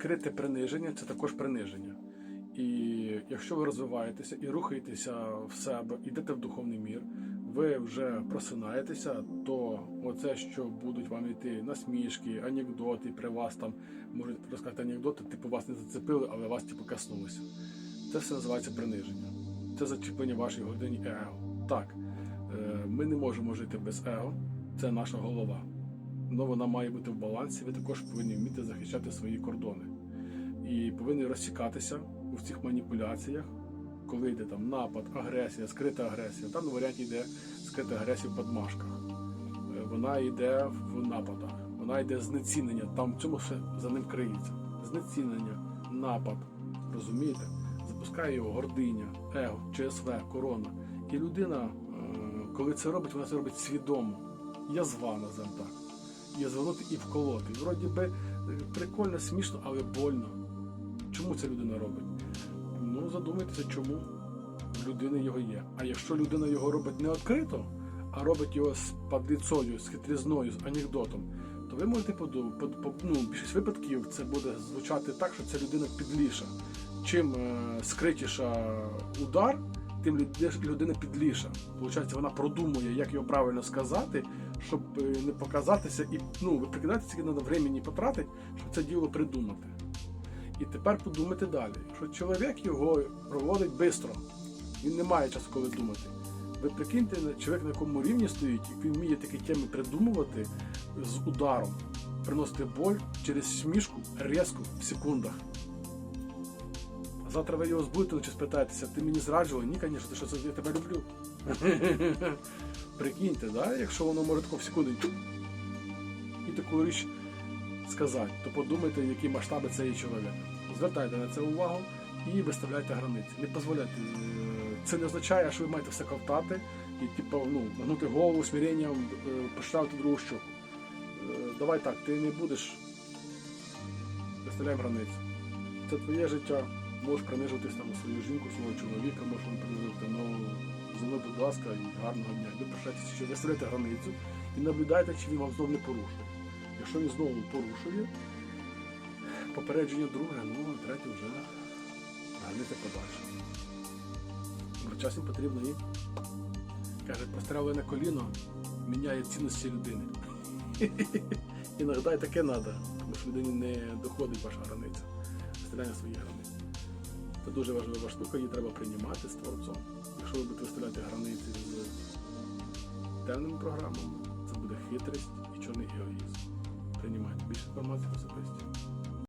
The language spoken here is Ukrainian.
скрите приниження це також приниження. І якщо ви розвиваєтеся і рухаєтеся в себе, йдете в духовний мір, ви вже просинаєтеся, то оце, що будуть вам йти насмішки, анекдоти, при вас там можуть розказати анекдоти, типу вас не зацепили, але вас типу коснулися. Це все називається приниження. Це зачеплення вашої гордині і его. Так, е, ми не можемо жити без его, це наша голова. Але вона має бути в балансі. Ви також повинні вміти захищати свої кордони. І повинні розсікатися у всіх маніпуляціях, коли йде там напад, агресія, скрита агресія. В даному варіанті йде скрита агресія в подмашках. Е, Вона йде в нападах, вона йде знецінення. Там в цьому все за ним криється. Знецінення, напад. Розумієте? Запускає його гординя, его, ЧСВ, корона. І людина, е, коли це робить, вона це робить свідомо. Язва називаємо так. Язванути і вколоти. Вроді би е, прикольно, смішно, але больно. Чому це людина робить? Ну, задумайтеся, чому в людини його є. А якщо людина його робить не відкрито, а робить його з падліцою, з хитрізною, з анекдотом, то ви можете подумати, ну, більшість випадків це буде звучати так, що ця людина підліша. Чим е, скритіша удар, тим людина підліша. Получається, вона продумує, як його правильно сказати, щоб е, не показатися і ну, ви скільки треба времени потратити, щоб це діло придумати. І тепер подумайте далі, що чоловік його проводить швидко, він не має часу коли думати. Ви прикиньте, чоловік на якому рівні стоїть, він вміє такі теми придумувати з ударом, приносити боль через смішку різко в секундах. Завтра ви його збудете чи спитаєтеся, ти мені зраджував? Ні, звісно, ти що це я тебе люблю. Прикиньте, да? якщо воно може тако в секунду і таку річ сказати, то подумайте, які масштаби цієї чоловіка. Звертайте на це увагу і виставляйте границі. Не дозволяйте. Е, Це не означає, що ви маєте все ковтати і типу, ну, нагнути голову смиренням, е, поставити другу щоку. Е, Давай так, ти не будеш. Виставляй границі. Це твоє життя. Можеш принижуватись там свою жінку, свого чоловіка, можеш вам. Ну, зі будь ласка, і гарного дня. Ви прощайтеся, що виставляйте границю і наблюдайте, чи він вам знов не порушує. Якщо він знову порушує, попередження друге, ну а третє вже границя подальше. Бо часом потрібно і каже, постріли коліно міняє цінності людини. Іноді таке треба, тому що людині не доходить ваша границя. Виставляння своїх границь. Це дуже важлива штука, її треба приймати з творцом. Якщо ви будете виставляти границі з темними програмами, це буде хитрість і чорний геоїзм. Приймайте більше інформації особисті.